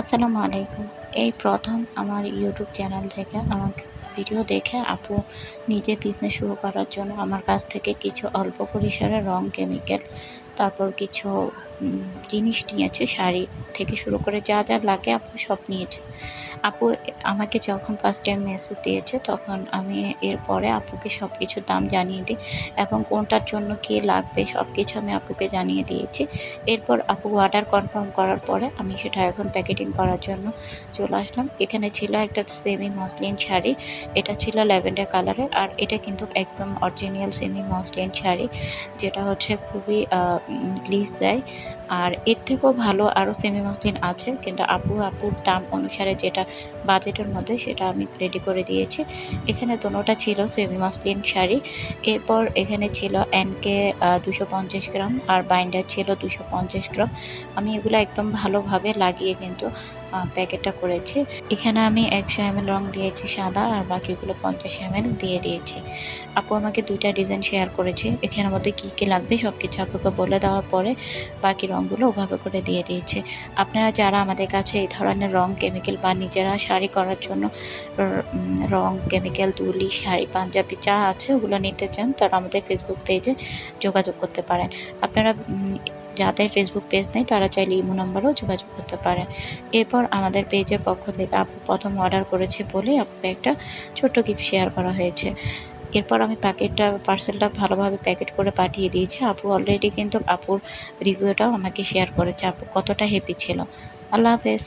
আসসালামু আলাইকুম। এই প্রথম আমার ইউটিউব চ্যানেল থেকে আমাকে ভিডিও দেখে আপু নিজে বিজনেস শুরু করার জন্য আমার কাছ থেকে কিছু অল্প পরিসরে রং কেমিক্যাল তারপর কিছু জিনিস নিয়েছে, শাড়ি থেকে শুরু করে যা যা লাগে আপু সব নিয়েছে। আপু আমাকে যখন ফার্স্ট টাইম মেসেজ দিয়েছে, তখন আমি এরপরে আপুকে সব কিছুর দাম জানিয়ে দিই এবং কোনটার জন্য কী লাগবে সব কিছু আমি আপুকে জানিয়ে দিয়েছি। এরপর আপু অর্ডার কনফার্ম করার পরে আমি সেটা এখন প্যাকেটিং করার জন্য চলে আসলাম। এখানে ছিল একটা সেমি মসলিন শাড়ি, এটা ছিল ল্যাভেন্ডার কালারের আর এটা কিন্তু একদম অরিজিনাল সেমি মসলিন শাড়ি, যেটা হচ্ছে খুবই গ্লিজ দেয়। আর এর থেকেও ভালো আরও সেমি মসলিন আছে, কিন্তু আপু, আপুর দাম অনুসারে যেটা বাজেটের মধ্যে সেটা আমি রেডি করে দিয়েছি। এখানে দোনোটা ছিল সেমি মসলিন শাড়ি, এরপর এখানে ছিল এনকে দুশো পঞ্চাশ গ্রাম, আর বাইন্ডার ছিল দুশো পঞ্চাশ গ্রাম। আমি এগুলো একদম ভালোভাবে লাগিয়ে কিন্তু প্যাকেটটা করেছি। এখানে আমি একশো এমএল রং দিয়েছি সাদা আর বাকিগুলো পঞ্চাশ এমএল দিয়ে দিয়েছি। আপু আমাকে দুইটা ডিজাইন শেয়ার করেছে। এখানের মধ্যে কী কী লাগবে সব কিছু আপুকে বলে দেওয়ার পরে বাকি রঙগুলো ওভাবে করে দিয়ে দিয়েছে। আপনারা যারা আমাদের কাছে এই ধরনের রং কেমিক্যাল বা নিজেরা শাড়ি করার জন্য রং কেমিক্যাল, তুলি, শাড়ি, পাঞ্জাবি যা আছে ওগুলো নিতে চান তারা আমাদের ফেসবুক পেজে যোগাযোগ করতে পারেন। আপনারা যাদের ফেসবুক পেজ নেই, তারা চাইলে ইমো নাম্বারও যোগাযোগ করতে পারেন এরপর আমাদের পেজের পক্ষ থেকে আপু প্রথম অর্ডার করেছে বলে আপুকে একটা ছোট্ট গিফট শেয়ার করা হয়েছে। এরপর আমি প্যাকেটটা পার্সেলটা ভালোভাবে প্যাকেট করে পাঠিয়ে দিয়েছি। আপু অলরেডি কিন্তু আপুর রিভিউটাও আমাকে শেয়ার করেছে। আপু কতটা হ্যাপি ছিল। আল্লাহ হাফেজ।